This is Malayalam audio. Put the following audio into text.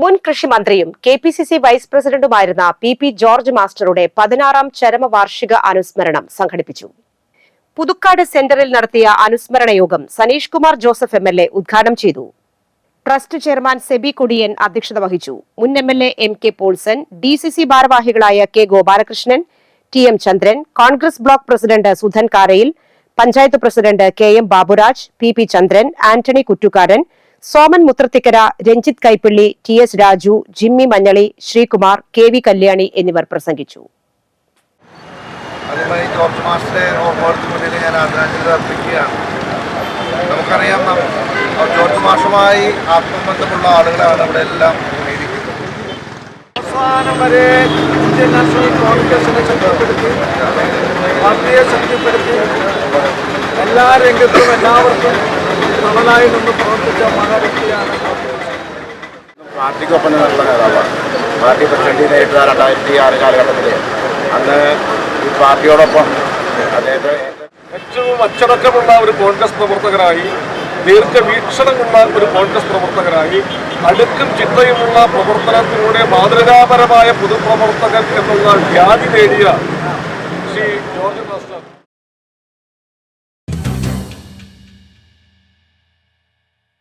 മുൻ കൃഷിമന്ത്രിയും K P C C vice പ്രസിഡന്റുമായിരുന്ന P P George മാസ്റ്ററുടെ പതിനാറാം ചരമവാർഷിക അനുസ്മരണം സംഘടിപ്പിച്ചു. പുതുക്കാട് സെന്ററിൽ നടത്തിയ അനുസ്മരണ യോഗം Saneesh Kumar Joseph M L A ഉദ്ഘാടനം ചെയ്തു. ട്രസ്റ്റ് ചെയർമാൻ സെബി കൊടിയൻ അധ്യക്ഷത വഹിച്ചു. മുൻ M L A M K Paulson D C C ഭാരവാഹികളായ K Gopalakrishnan T M Chandran Congress block president Sudhan Karayil panchayat president K M Baburaj P P Chandran Antony Kuttukaran Soman Muthrathikkara Ranjith Kaippilly T S Raju Jimmy Manjali Sreekumar K V Kalyani എന്നിവർ പ്രസംഗിച്ചു. ജോർജ് മാസ്റ്ററെ ജോർജ് മാഷുമായി ആളുകളാണ് അവസാനം വരെ എല്ലാ രംഗത്തും എല്ലാവർക്കും പ്രബലമായി നിന്ന് പ്രവർത്തിച്ച മഹാവ്യക്തിയാണ് പാർട്ടിക്കൊപ്പം നിന്നുള്ള നേതാവാണ് പാർട്ടി പ്രസിഡന്റിനായിട്ട് രണ്ടായിരത്തി ആറ് കാലഘട്ടത്തിൽ അന്ന് ഈ പാർട്ടിയോടൊപ്പം അദ്ദേഹത്തെ ഏറ്റവും അച്ചടക്കമുള്ള ഒരു കോൺഗ്രസ് പ്രവർത്തകരായി ദീർഘവീക്ഷണമുള്ള ഒരു കോൺഗ്രസ് പ്രവർത്തകരായി അടുക്കും ചിട്ടയുമുള്ള പ്രവർത്തനത്തിലൂടെ മാതൃകാപരമായ പൊതുപ്രവർത്തകർ എന്നുള്ള വ്യാധി നേടിയ ശ്രീ ജോർജ് മാസ്റ്റർ.